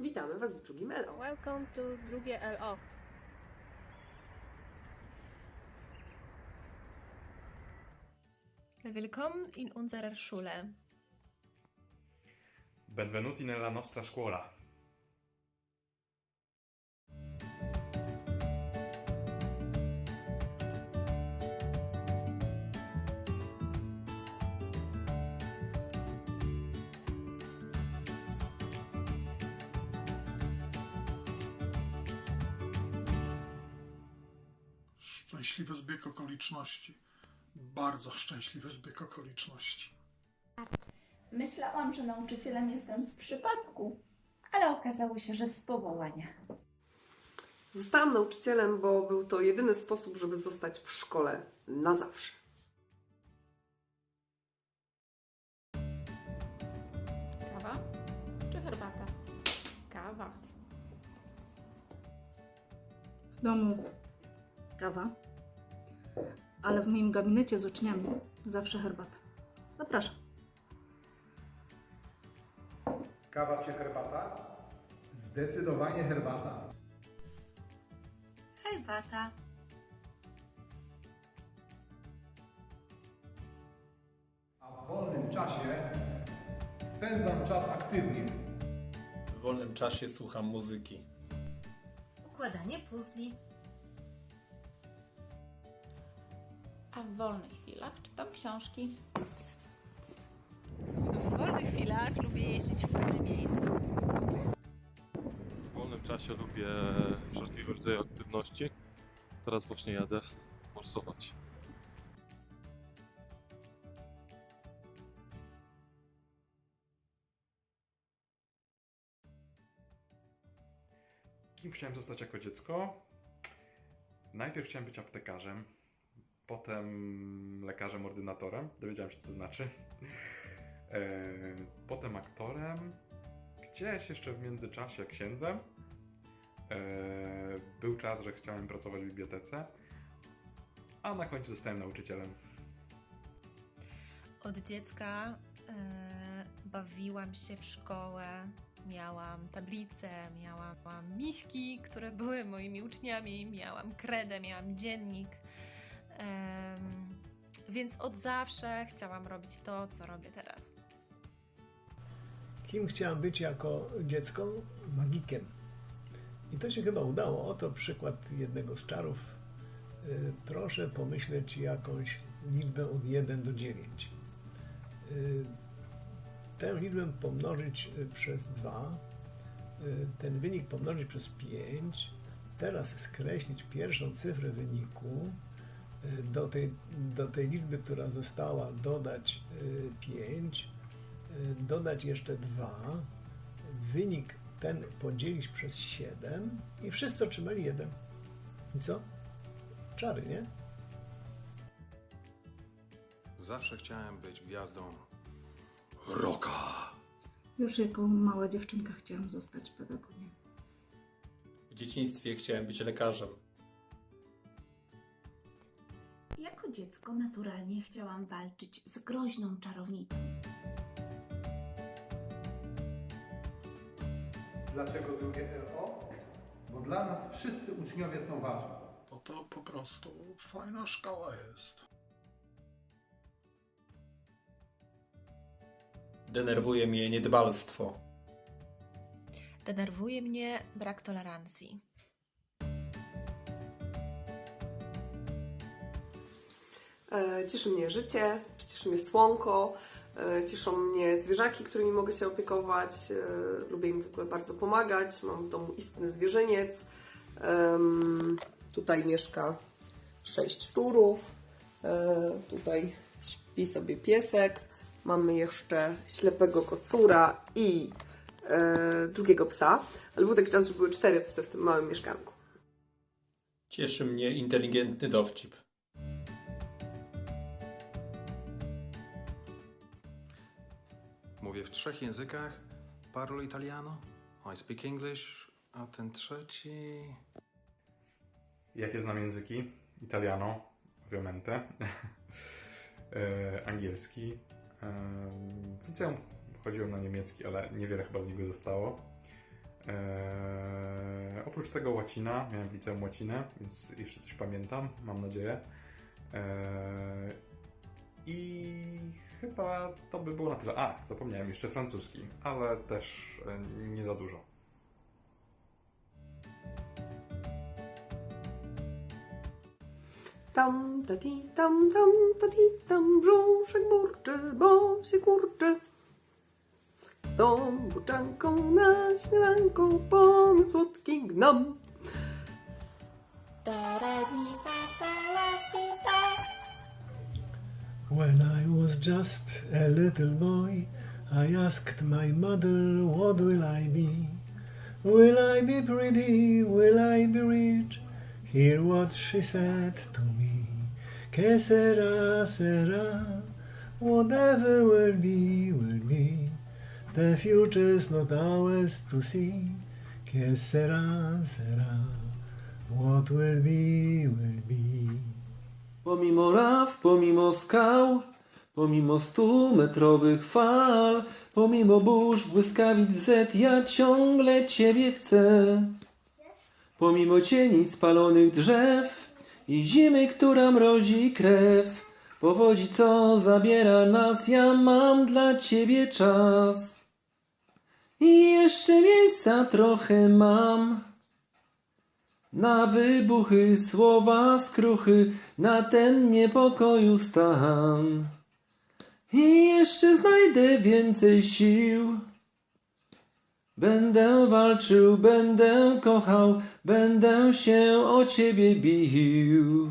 Witamy Was w drugim LO. Welcome to drugie LO. Willkommen in unserer Schule. Benvenuti nella nostra scuola. Szczęśliwy zbieg okoliczności. Bardzo szczęśliwy zbieg okoliczności. Myślałam, że nauczycielem jestem z przypadku, ale okazało się, że z powołania. Zostałam nauczycielem, bo był to jedyny sposób, żeby zostać w szkole na zawsze. Kawa czy herbata? Kawa. W domu kawa, ale w moim gabinecie z uczniami zawsze herbata. Zapraszam. Kawa czy herbata? Zdecydowanie herbata. Herbata. A w wolnym czasie spędzam czas aktywnie. W wolnym czasie słucham muzyki. Układanie puzli. A w wolnych chwilach czytam książki. W wolnych chwilach lubię jeździć w fajne miejsca. W wolnym czasie lubię wszelkiego rodzaju aktywności. Teraz właśnie jadę morsować. Kim chciałem zostać jako dziecko? Najpierw chciałem być aptekarzem, potem lekarzem ordynatorem. Dowiedziałem się, co to znaczy. E, Potem aktorem. Gdzieś jeszcze w międzyczasie księdzem. E, Był czas, że chciałem pracować w bibliotece. A na końcu zostałem nauczycielem. Od dziecka e, bawiłam się w szkołę. Miałam tablice, miałam miśki, które były moimi uczniami, miałam kredę, miałam dziennik. Więc od zawsze chciałam robić to, co robię teraz. Kim chciałem być jako dziecko? Magikiem. I to się chyba udało. Oto przykład jednego z czarów. Y, Proszę pomyśleć jakąś liczbę od 1 do 9. Y, Tę liczbę pomnożyć y, przez 2. Ten wynik pomnożyć przez 5. Teraz skreślić pierwszą cyfrę wyniku. Y, Do tej, do tej liczby, która została, dodać 5 dodać jeszcze 2, wynik ten podzielić przez 7 i wszyscy otrzymali 1. I co? Czary, nie? Zawsze chciałem być gwiazdą rocka. Już jako mała dziewczynka chciałam zostać pedagogiem. W dzieciństwie chciałem być lekarzem. Dziecko naturalnie chciałam walczyć z groźną czarownicą. Dlaczego drugie LO? Bo dla nas wszyscy uczniowie są ważni. To to po prostu fajna szkoła jest. Denerwuje mnie niedbalstwo. Denerwuje mnie brak tolerancji. Cieszy mnie życie, cieszy mnie słonko, e, cieszą mnie zwierzaki, którymi mogę się opiekować. e, Lubię im w ogóle bardzo pomagać. Mam w domu istny zwierzyniec. Tutaj mieszka sześć szczurów. E, Tutaj śpi sobie piesek. Mamy jeszcze ślepego kocura i e, drugiego psa. Ale był taki czas, że były cztery psy w tym małym mieszkanku. Cieszy mnie inteligentny dowcip. Mówię w trzech językach. Parlo italiano, I speak English, a ten trzeci... Jakie znam języki? Italiano, ovviamente, e, angielski. E, w liceum chodziłem na niemiecki, ale niewiele chyba z niego zostało. Eee, oprócz tego łacina, miałem w liceum łacinę, więc jeszcze coś pamiętam, mam nadzieję. Eee, I chyba to by było na tyle. A, zapomniałem jeszcze francuski, ale też e, nie za dużo. Tam, ta ti, tam, tam, ta ti, tam, brzuszek burczy, bo się kurczy. Z tą buczanką na śniadanką pomysł słodki sol, la, si, do. When I was just a little boy, I asked my mother, What will I be? Will I be pretty? Will I be rich? Hear what she said to me. Que sera, sera, whatever will be, will be. The future's not ours to see. Que sera, sera, what will be, will be. Pomimo raw, pomimo skał, pomimo stu metrowych fal, pomimo burz, błyskawic wzet, ja ciągle Ciebie chcę. Pomimo cieni spalonych drzew i zimy, która mrozi krew, powodzi, co zabiera nas, ja mam dla Ciebie czas. I jeszcze miejsca trochę mam. Na wybuchy, słowa skruchy, na ten niepokoju stan. I jeszcze znajdę więcej sił. Będę walczył, będę kochał, będę się o ciebie bił.